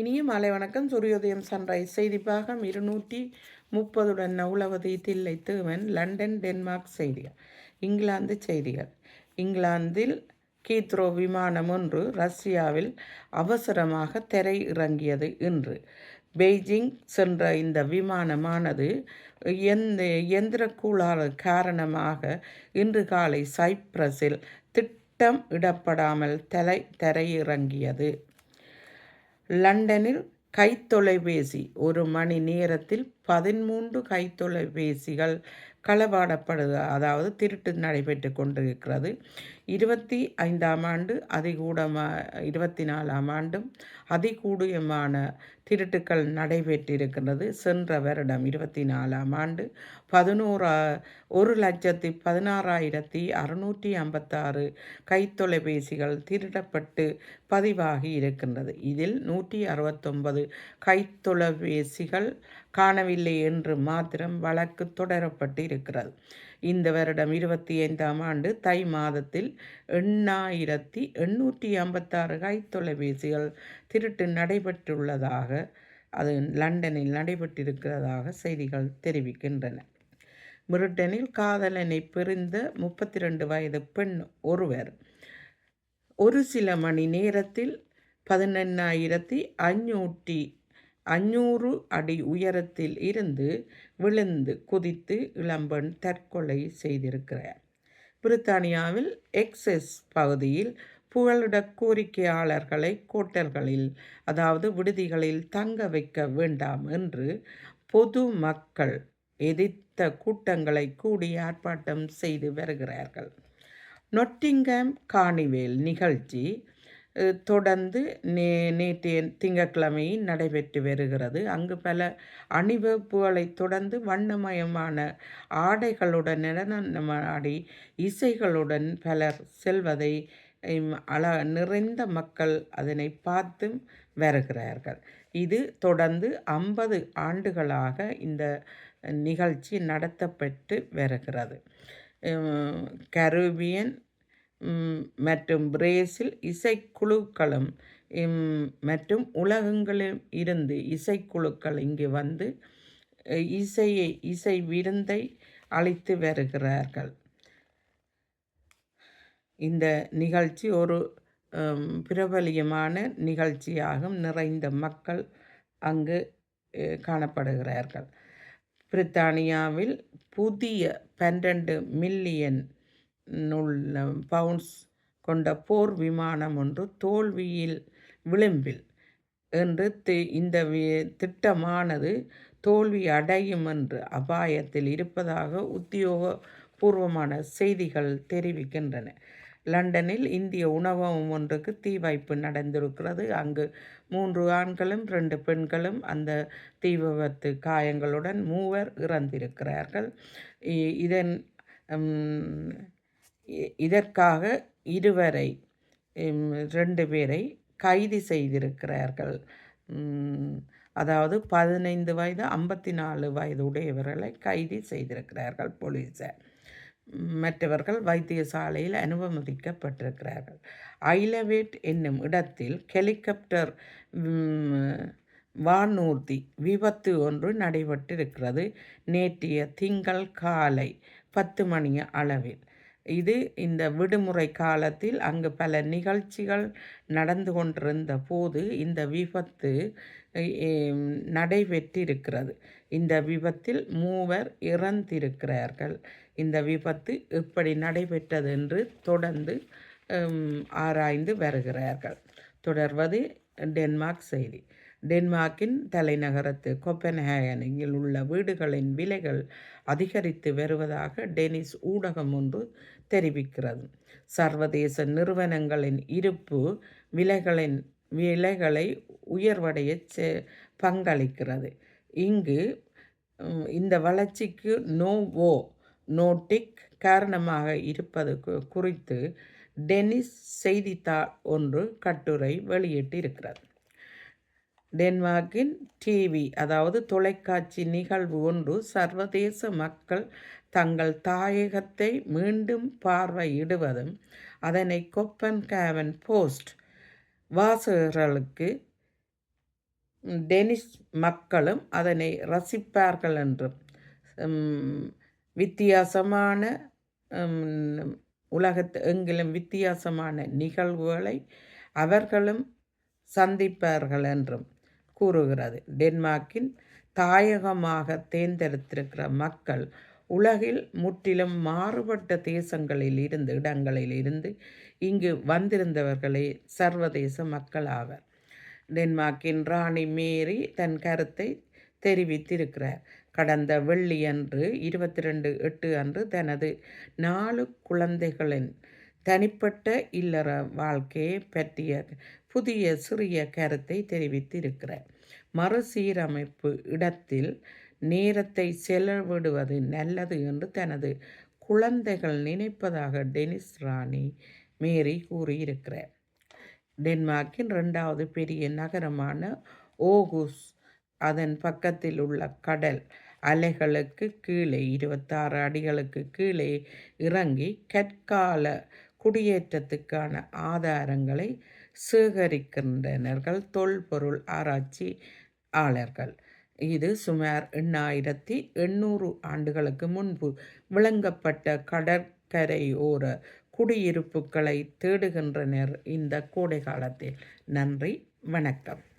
இனிய மாலை வணக்கம். சூரியோதயம் சன்ரைஸ் செய்திப்பாகம் இருநூற்றி முப்பதுடன் நவுலவதி தில்லை தேவன் லண்டன் டென்மார்க் செய்திகள். இங்கிலாந்து செய்திகள். இங்கிலாந்தில் கீத்ரோ விமானம் ஒன்று ரஷ்யாவில் அவசரமாக திரை இறங்கியது இன்று. பெய்ஜிங் சென்ற இந்த விமானமானது எந்த எந்திர காரணமாக இன்று காலை சைப்ரஸில் திட்டம் இடப்படாமல் தலை தரையிறங்கியது. லண்டனில் கைத்தொலைபேசி ஒரு மணி நேரத்தில் பதிமூன்று கைத்தொலைபேசிகள் களவாடப்படுது. அதாவது திருட்டு நடைபெற்று கொண்டிருக்கிறது. இருபத்தி ஐந்தாம் ஆண்டு அதிகூடமா இருபத்தி நாலாம் ஆண்டும் அதிகூடியமான திருட்டுக்கள் நடைபெற்றிருக்கின்றது. சென்ற வருடம் இருபத்தி நாலாம் ஆண்டு பதினோரா ஒரு லட்சத்தி பதினாறாயிரத்தி அறுநூற்றி ஐம்பத்தாறு கைத்தொலைபேசிகள் திருடப்பட்டு பதிவாகி இருக்கின்றது. இதில் நூற்றி அறுபத்தொன்பது கைத்தொலைபேசிகள் காணவில்லை என்று மாத்திரம் வழக்கு தொடரப்பட்டு இருக்கிறது இந்த வருடம் இருபத்தி ஐந்தாம் ஆண்டு தை மாதத்தில் எண்ணாயிரத்தி எண்ணூற்றி ஐம்பத்தாறு கைத்தொலைபேசிகள் திருட்டு நடைபெற்றுள்ளதாக அது லண்டனில் நடைபெற்றிருக்கிறதாக செய்திகள் தெரிவிக்கின்றன. பிரிட்டனில் காதலனை பிரிந்த முப்பத்தி ரெண்டு வயது பெண் ஒருவர் ஒரு சில மணி நேரத்தில் பதினெண்ணாயிரத்தி ஐநூற்றி அஞ்சூறு அடி உயரத்தில் இருந்து விழுந்து குதித்து இளம்பெண் தற்கொலை செய்திருக்கிறார். பிரித்தானியாவில் எக்ஸஸ் பகுதியில் புகலிட கோரிக்கையாளர்களை கோட்டல்களில் அதாவது விடுதிகளில் தங்க வைக்க வேண்டாம் என்று பொது மக்கள் எதிர்த்த கூட்டங்களை கூடி ஆர்ப்பாட்டம் செய்து வருகிறார்கள். நொட்டிங்கம் காணிவேல் நிகழ்ச்சி தொடர்ந்து நே நேற்றைய திங்கட்கிழமையும் நடைபெற்று வருகிறது. அங்கு பல அணிவகுப்புகளை தொடர்ந்து வண்ணமயமான ஆடைகளுடன் நடனமாடி இசைகளுடன் பலர் செல்வதை அழ நிறைந்த மக்கள் அதனை பார்த்தும் வருகிறார்கள். இது தொடர்ந்து ஐம்பது ஆண்டுகளாக இந்த நிகழ்ச்சி நடத்தப்பட்டு வருகிறது. கரீபியன் மற்றும் பிரேசில் இசைக்குழுக்களும் மற்றும் உலகங்களில் இருந்து இசைக்குழுக்கள் இங்கு வந்து இசையை இசை விருந்தை அளித்து வருகிறார்கள். இந்த நிகழ்ச்சி ஒரு பிரபலியமான நிகழ்ச்சியாகும் நிறைந்த மக்கள் அங்கு காணப்படுகிறார்கள். பிரித்தானியாவில் புதிய பன்னெண்டு மில்லியன் பவுண்ட்ஸ் கொண்ட போர் விமானம் ஒன்று தோல்வியில் விளிம்பில் என்று இந்த திட்டமானது தோல்வி அடையும் என்று அபாயத்தில் இருப்பதாக உத்தியோகபூர்வமான செய்திகள் தெரிவிக்கின்றன. லண்டனில் இந்திய உணவகம் ஒன்றுக்கு தீ வைப்பு நடந்திருக்கிறது. அங்கு மூன்று ஆண்களும் ரெண்டு பெண்களும் அந்த தீ விபத்து காயங்களுடன் மூவர் இறந்திருக்கிறார்கள். இதன் இதற்காக இருவரை ரெண்டு பேரை கைது செய்திருக்கிறார்கள். அதாவது பதினைந்து வயது ஐம்பத்தி நாலு வயது உடையவர்களை கைது செய்திருக்கிறார்கள் போலீஸார் மற்றவர்கள் வைத்தியசாலையில் அனுமதிக்கப்பட்டிருக்கிறார்கள். ஐலவேட் என்னும் இடத்தில் ஹெலிகாப்டர் வானூர்தி விபத்து ஒன்று நடைபெற்றிருக்கிறது. நேற்றைய திங்கள் காலை பத்து மணி அளவில். இது இந்த விடுமுறை காலத்தில் அங்கு பல நிகழ்ச்சிகள் நடந்து கொண்டிருந்த போது இந்த விபத்து நடைபெற்றிருக்கிறது. இந்த விபத்தில் மூவர் இறந்திருக்கிறார்கள். இந்த விபத்து எப்படி நடைபெற்றது என்று தொடர்ந்து ஆராய்ந்து வருகிறார்கள். தொடர்வது டென்மார்க் செய்தி. டென்மார்க்கின் தலைநகரத்து கொப்பன்ஹேகனில் உள்ள வீடுகளின் விலைகள் அதிகரித்து வருவதாக டெனிஸ் ஊடகம் ஒன்று தெரிவிக்கிறது. சர்வதேச நிறுவனங்களின் இருப்பு விலைகளின் விலைகளை உயர்வடைய பங்களிக்கிறது. இங்கு இந்த வளர்ச்சிக்கு நோவோ நோட்டிக் காரணமாக இருப்பது குறித்து டெனிஸ் செய்தித்தாள் ஒன்று கட்டுரை வெளியிட்டிருக்கிறது. டென்மார்க்கின் டிவி அதாவது தொலைக்காட்சி நிகழ்வு ஒன்று சர்வதேச மக்கள் தங்கள் தாயகத்தை மீண்டும் பார்வையிடுவதும் அதனை கொப்பன் கேவன் போஸ்ட் வாசகர்களுக்கு டெனிஷ் மக்களும் அதனை ரசிப்பார்கள் என்றும் வித்தியாசமான உலகத்து எங்கிலும் வித்தியாசமான நிகழ்வுகளை அவர்களும் சந்திப்பார்கள் என்றும். கூறுகிறது. டென்மார்க்கின் தாயகமாக தேர்ந்தெடுத்திருக்கிற மக்கள் உலகில் முற்றிலும் மாறுபட்ட தேசங்களில் இருந்து இடங்களில் இருந்து இங்கு வந்திருந்தவர்களே சர்வதேச மக்கள் ஆவர். டென்மார்க்கின் ராணி மேரி தன் கருத்தை தெரிவித்திருக்கிறார். கடந்த வெள்ளியன்று இருபத்தி ரெண்டு எட்டு அன்று தனது நாலு குழந்தைகளின் தனிப்பட்ட இல்லற வாழ்க்கையை பற்றிய புதிய சிறிய கருத்தை தெரிவித்திருக்கிறார். மறுசீரமைப்பு இடத்தில் நேரத்தை செலவிடுவது நல்லது என்று தனது குழந்தைகள் நினைப்பதாக டெனிஸ் ராணி மேரி கூறியிருக்கிறார். டென்மார்க்கின் ரெண்டாவது பெரிய நகரமான ஓகுஸ் அதன் பக்கத்தில் உள்ள கடல் அலைகளுக்கு கீழே இருபத்தாறு அடிகளுக்கு கீழே இறங்கி கற்கால குடியேற்றத்துக்கான ஆதாரங்களை சேகரிக்கின்றனர்கள். தொல்பொருள் ஆராய்ச்சி ஆளர்கள். இது சுமார் எண்ணாயிரத்தி எண்ணூறு ஆண்டுகளுக்கு முன்பு விளங்கப்பட்ட கடற்கரையோர குடியிருப்புகளை தேடுகின்றனர் இந்த கோடை காலத்தில் நன்றி வணக்கம்.